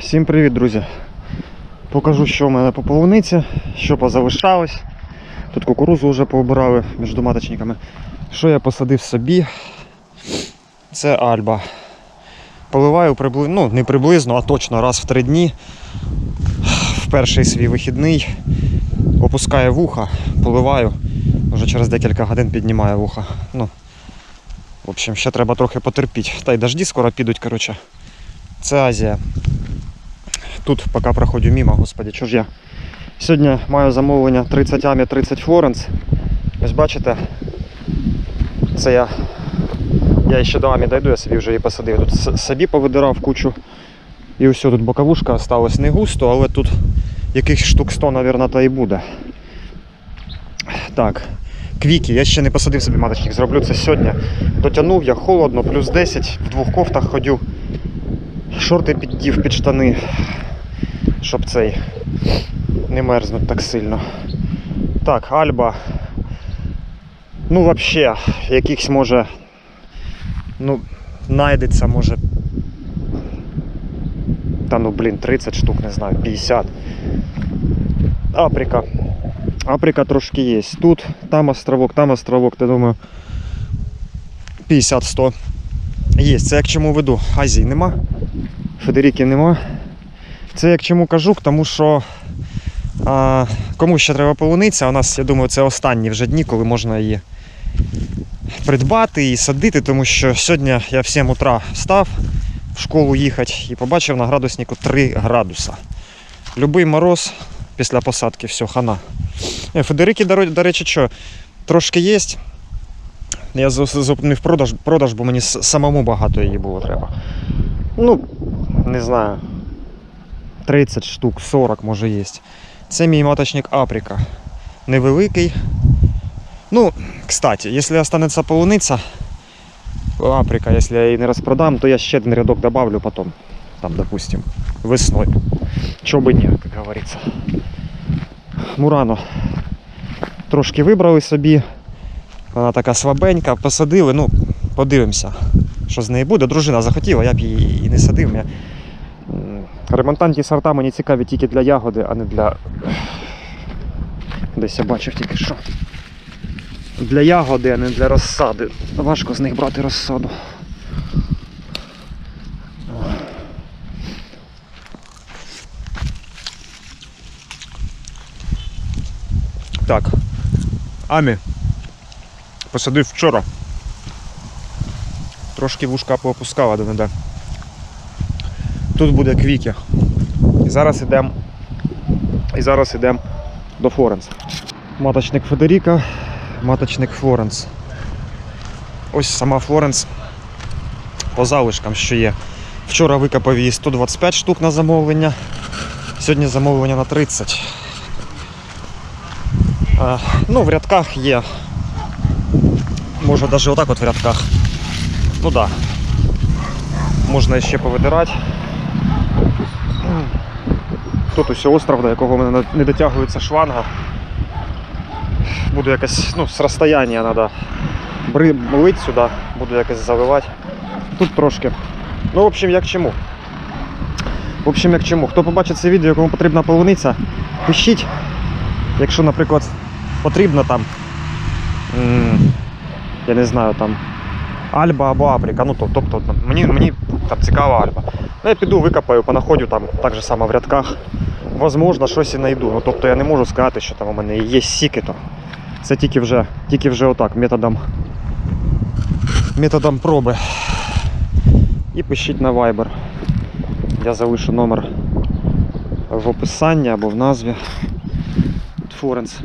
Всім привіт, друзі! Покажу, що в мене по полуниці, що позавишалось. Тут кукурузу вже пообирали між маточниками. Що я посадив собі? Це альба. Поливаю приблизно, ну не приблизно, а точно раз в три дні. В перший свій вихідний. Опускаю вуха, поливаю. Вже через декілька годин піднімаю вуха. Ну, в общем, ще треба трохи потерпіти. Та й дожді скоро підуть, коротше. Це Азія. Тут поки проходжу мимо, господи, що ж я. Сьогодні маю замовлення 30 амі, 30 Флоренс. Ось бачите, це я. Я ще до амі дойду, я собі вже її посадив. Тут собі повидирав кучу. І ось тут боковушка осталась не густо, але тут якихось штук 100, мабуть, то і буде. Так, квіки. Я ще не посадив собі маточник, зроблю це сьогодні. Дотягнув я холодно, плюс 10, в двох кофтах ходю. Шорти піддів під штани, щоб цей не мерзнуть так сильно. Так, Альба. Ну, взагалі, якихось може. Ну, знайдеться, може. Та ну блін, 30 штук, не знаю, 50. Априка. Априка трошки є. Тут, там островок, там островок, я думаю. 50-100. Є, це я к чому веду. Азії нема. Федеріки нема. Це я к чому кажу, тому що а, кому ще треба полуниця, у нас, я думаю, це останні вже дні, коли можна її придбати і садити, тому що сьогодні я в 7 утра встав в школу їхати і побачив на градуснику 3 градуса. Любий мороз після посадки, все, хана. Е, Федерики, до речі, що, трошки є. Я зупинив продаж, продаж, бо мені самому багато її було треба. Ну, не знаю. 30 штук, 40 може є. Це мій маточник Априка. Невеликий. Ну, кстати, якщо останеться полуниця, Априка, якщо я її не розпродам, то я ще один рядок добавлю потом. Там, допустим, весною. Чого би ні, як говориться. Мурано. Трошки вибрали собі. Вона така слабенька, посадили, ну, подивимося, що з неї буде. Дружина захотіла, я б її і не садив. Я... Ремонтантні сорта мені цікаві тільки для ягоди, а не для. Десь я бачив тільки що. Для ягоди, а не для розсади. Важко з них брати розсаду. Так. Амі. Посадив вчора. Трошки вушка поопускала до неде. Тут буде квіки. І зараз ідемо. І зараз ідемо до Флоренс. Маточник Федеріка, маточник Флоренс. Ось сама Флоренс по залишкам, що є. Вчора викопав її 125 штук на замовлення. Сьогодні замовлення на 30. Е, ну, в рядках є. Може навіть отак от в рядках. Ну так. Да. Можна ще повидирати. Тут ось остров, до якого мене не дотягується шланга. Буду якось, ну, з розстояння треба брить сюди, буду якось заливати. Тут трошки. Ну, в общем, як чому. В общем, як чому. Хто побачить це відео, кому потрібна полуниця, пишіть. Якщо, наприклад, потрібно там, я не знаю, там Альба або Априка. Ну, то- тобто мені, мені там цікава Альба. Ну, я піду, викопаю, понаходю там так же само в рядках. Возможно, щось і знайду. Ну, тобто я не можу сказати, що там у мене є сіки, то це тільки вже, тільки вже отак, методом, методом проби. І пишіть на Viber. Я залишу номер в описанні або в назві. Форенс.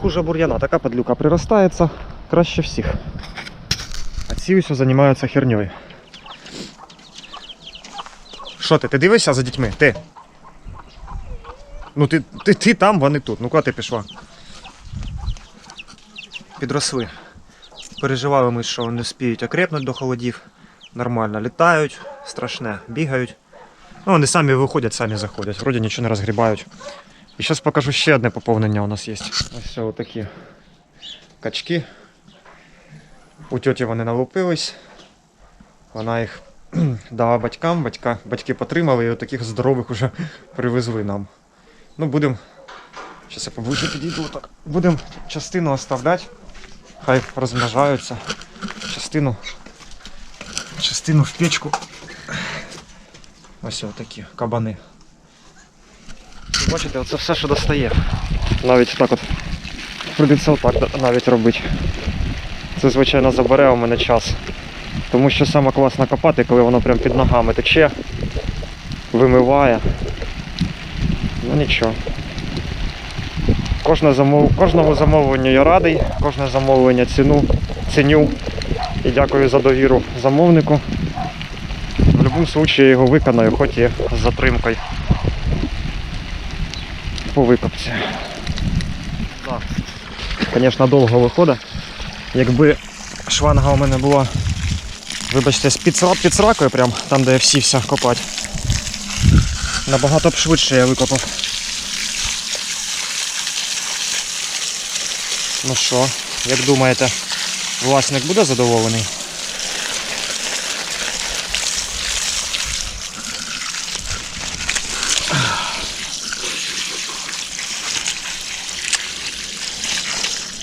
Хуже бур'яна, така падлюка приростається краще всіх. А ці ось займаються херньою. Що ти? Ти дивишся за дітьми? Ти? Ну ти, ти, ти там, вони тут. Ну куди ти пішла? Підросли. Переживали ми, що вони спіють окрепнуть до холодів. Нормально літають, страшне, бігають. Ну, вони самі виходять, самі заходять. Вроді нічого не розгрібають. І зараз покажу ще одне поповнення у нас є. Ось все отакі качки. У тьоті вони налупились. Вона їх дала батькам, батька, батьки потримали і таких здорових уже привезли нам. Ну, будемо. Зараз я поближче підійду так. Будемо частину оставляти. Хай розмножаються. Частину. Частину в печку. Ось такі кабани. Бачите, оце все, що достає. Навіть так от. Прийдеться отак навіть робити. Це, звичайно, забере у мене час. Тому що саме класно копати, коли воно прям під ногами тече, вимиває. Ну нічого. Кожне замов... Кожному замовленню я радий, кожне замовлення ціну, ціню і дякую за довіру замовнику. В будь-якому випадку я його виконаю, хоч і з затримкою по викопці. Звісно, довго виходить. Якби шланга у мене була, вибачте, з під, сра- під сракою, прям там, де я всівся копати. Набагато б швидше я викопав. Ну що, як думаєте, власник буде задоволений?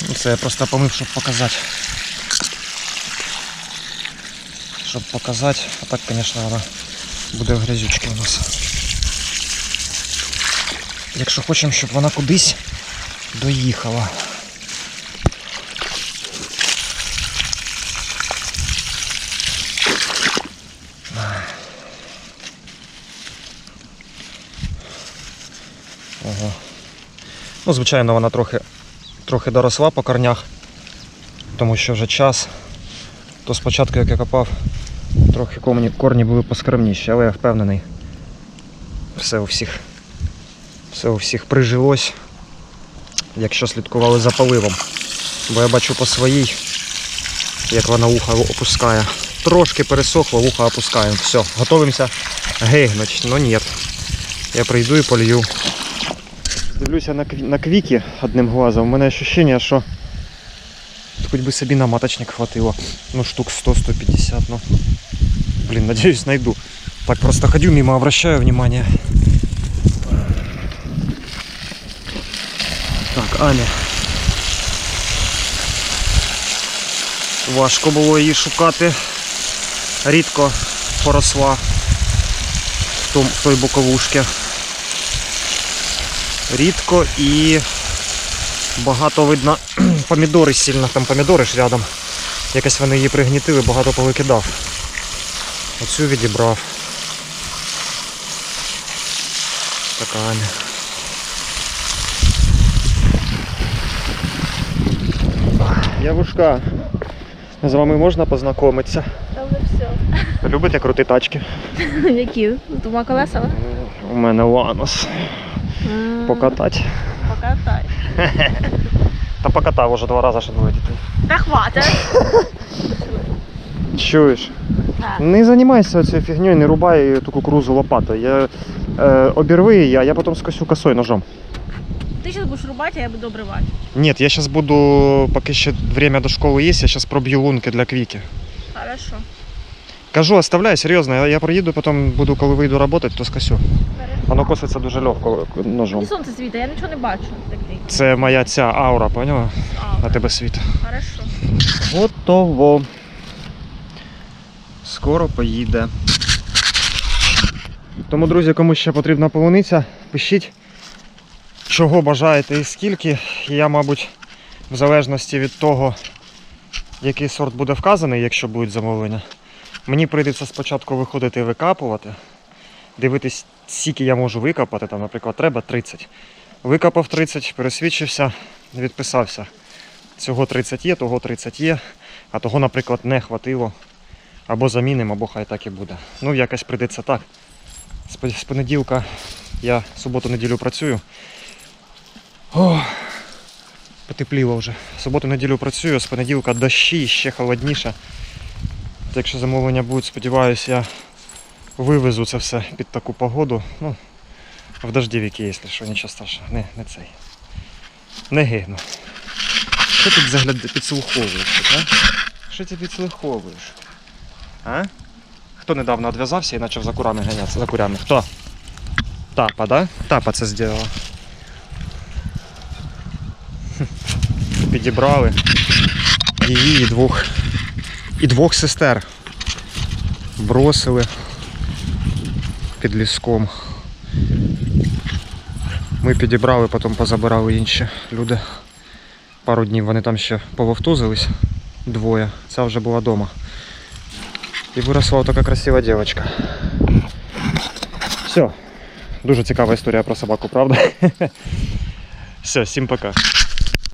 Ну, Це я просто помив, щоб показати. Щоб показати, а так, звісно, вона буде в грязючці у нас. Якщо хочемо, щоб вона кудись доїхала. Ого. Ну, звичайно, вона трохи, трохи доросла по корнях, тому що вже час. То спочатку, як я копав, трохи корні, були поскромніші, але я впевнений, все у всіх, все у всіх прижилось, якщо слідкували за поливом. Бо я бачу по своїй, як вона ухо опускає. Трошки пересохло, вуха опускаємо. Все, готуємося гигнуть. Ну ні. Я прийду і полью. Дивлюся на, на квіки одним глазом. У мене ощущення, що хоч би собі на маточник хватило. Ну, штук 100-150, ну. Блін, надіюсь, найду. Так просто ходю мимо, обращаю внимание. Аня. Важко було її шукати. Рідко поросла в, той боковушці. Рідко і багато видно помідори сильно, там помідори ж рядом. Якось вони її пригнітили, багато повикидав. Оцю відібрав. Така Аня. Явушка, з вами можна познайомитися? Все. Любите крути тачки? Які? Двома колесами? У мене ланос. М, Покатати. Покатай. Та покатав уже два рази, що двоє дітей. Та хватить. Чуєш? Так. Не займайся цією фігньою, не рубай ту кукурузу лопатою. Я, е, обірви її, а я потім скосю косою ножом. Ти зараз будеш рубати, а я буду обривати. Ні, я зараз буду, поки ще время до школи є, я зараз проб'ю лунки для квіки. Хорошо. Кажу, оставляй, серйозно, я- приїду, потім буду, коли вийду працювати, то скосю. Воно коситься дуже легко ножом. Мені сонце світить, я нічого не бачу. Це моя ця аура, поняла? А, На тебе світ. Хорошо. Готово. Скоро поїде. Тому, друзі, кому ще потрібна полуниця, пишіть, чого бажаєте і скільки. Я, мабуть, в залежності від того, який сорт буде вказаний, якщо будуть замовлення, мені прийдеться спочатку виходити і викапувати, дивитись, скільки я можу викопати. Там, наприклад, треба 30. Викопав 30, пересвідчився, відписався. Цього 30 є, того 30 є, а того, наприклад, не хватило. Або замінимо, або хай так і буде. Ну, якось прийдеться так. З понеділка я суботу-неділю працюю. О, потепліло вже. Суботу-неділю працюю, з понеділка дощі, ще холодніше. Якщо замовлення будуть, сподіваюся, я вивезу це все під таку погоду. Ну, в дождівіки, якщо що, нічого страшного. Не, не цей. Не гигну. Що ти загляд... підслуховуєш, а? Що ти підслуховуєш? А? Хто недавно відв'язався і почав за курами ганятися? За курями. Хто? Тапа, да? Тапа це зробила. Підібрали її і двох. І двох сестер. Бросили під ліском. Ми підібрали, потім позабирали інші люди. Пару днів вони там ще пововтузились. Двоє. Ця вже була вдома. І виросла така красива дівчинка. Все. Дуже цікава історія про собаку, правда? Все, всім пока.